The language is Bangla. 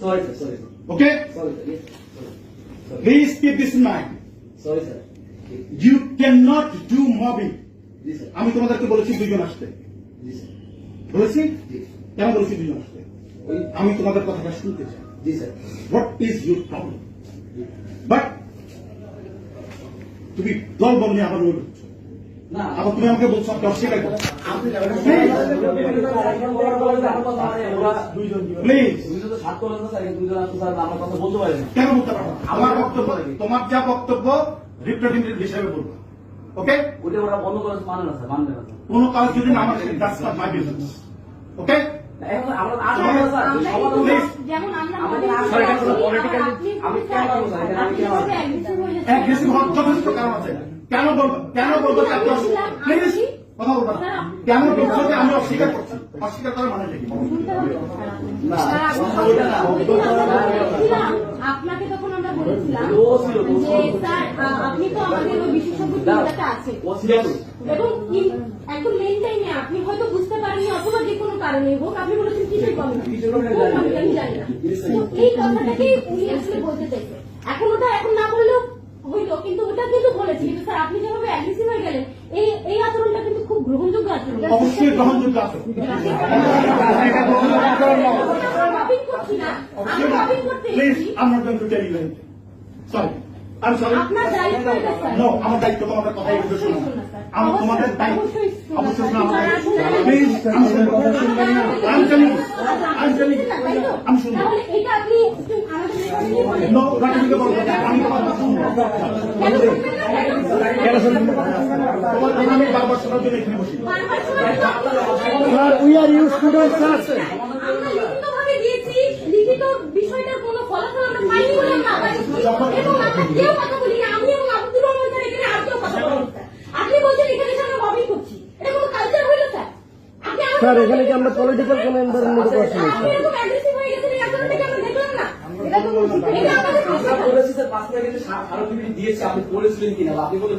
Sorry, sir. Sorry, sir. Okay? Sorry, sir. Yes. Sorry. Sorry. Please keep this in mind. Sorry, sir. You cannot do mobbing. আমি তোমাদেরকে বলেছি দুজন আসতে বলেছি কেন বলেছি দুজন আসতে ওই আমি তোমাদের কথাটা শুনতে চাই জি sir what is your problem but তুমি দল বল নিয়ে আবার আবার তুমি আমাকে বলছো আমাকে অস্বীকার করো আপনি আমার কেন বলতে পারো বক্তব্য তোমার যা বক্তব্য রিপ্রেজেন্টেটিভ হিসেবে বলব। ওকে ওটা ওরা বন্ধ করে মানে না স্যার মানবে না কোনো কাজ যদি না আমার that's not my business okay হয়ে যথেষ্ট কারণ আছে? কেন বলব? কেন বলব কথা বলব কেন বলছো যে আমি অস্বীকার করছি? অস্বীকার করার মানে আপনাকে তখন আমরা বলেছিলাম আপনি তো আমাদের ওই বিশেষজ্ঞ টিমটাতে আছেন ও ছিল তো। এবং একদম মেন টাইমে আপনি হয়তো বুঝতে পারেননি অথবা যে কোনো কারণে হোক আপনি বলেছেন কিসের কমিটি কিসের committee কোন জানি। না। committee আমি জানি না এই কথাটাকে উনি আসলে বলতে চাইছে। এখন ওটা এখন না বললেও হইল কিন্তু ওটা কিন্তু বলেছি। কিন্তু স্যার আপনি যেভাবে অ্যাগ্রেসিভ হয়ে গেলেন এই এই আচরণটা কিন্তু খুব গ্রহণযোগ্য আচরণ। অবশ্যই আচরণ। আমরা করছি না। আমরা প্লিজ No, আমার দায়িত্ব তোমাদের কথা এগুলো অবশ্যই শোনো। আমার তোমাদের দায়িত্ব অবশ্যই শোনা, প্লিজ আমি শুনব? আমি শুনব রাখিকে বলব আমি কথা শুনব কেন শুনব তোমার কথা আমি বারবার শোনার জন্য এখানে বসি. আমরা লিখিতভাবে দিয়েছি, লিখিত বিষয়টার কোনো ফলাফল আমরা পাইনি বলে আমরা আবার এসেছি। এবং আমরা কেউ কথা বলি না, আমি এবং আব্দুর রহমান স্যার এখানে আর কেউ কথা বলেনি, স্যার। আপনি বলছেন এখানে এসে আমরা লবিং করছি এটা কোনো কালচার হইল স্যার আপনি আমাদের- স্যার এখানে কি আমরা পলিটিক্যাল কোন এনভায়রনমেন্টে করছি হয়ে গেছেন, এই আচরণটা কি আমরা দেখলাম না? এটা আমাদের আমরা প্রশ্ন। বলেছি স্যার পাঁচ টাকা কিন্তু স্মারকলিপি দিয়েছি আপনি পড়েছিলেন কিনা? বা আপনি বললেন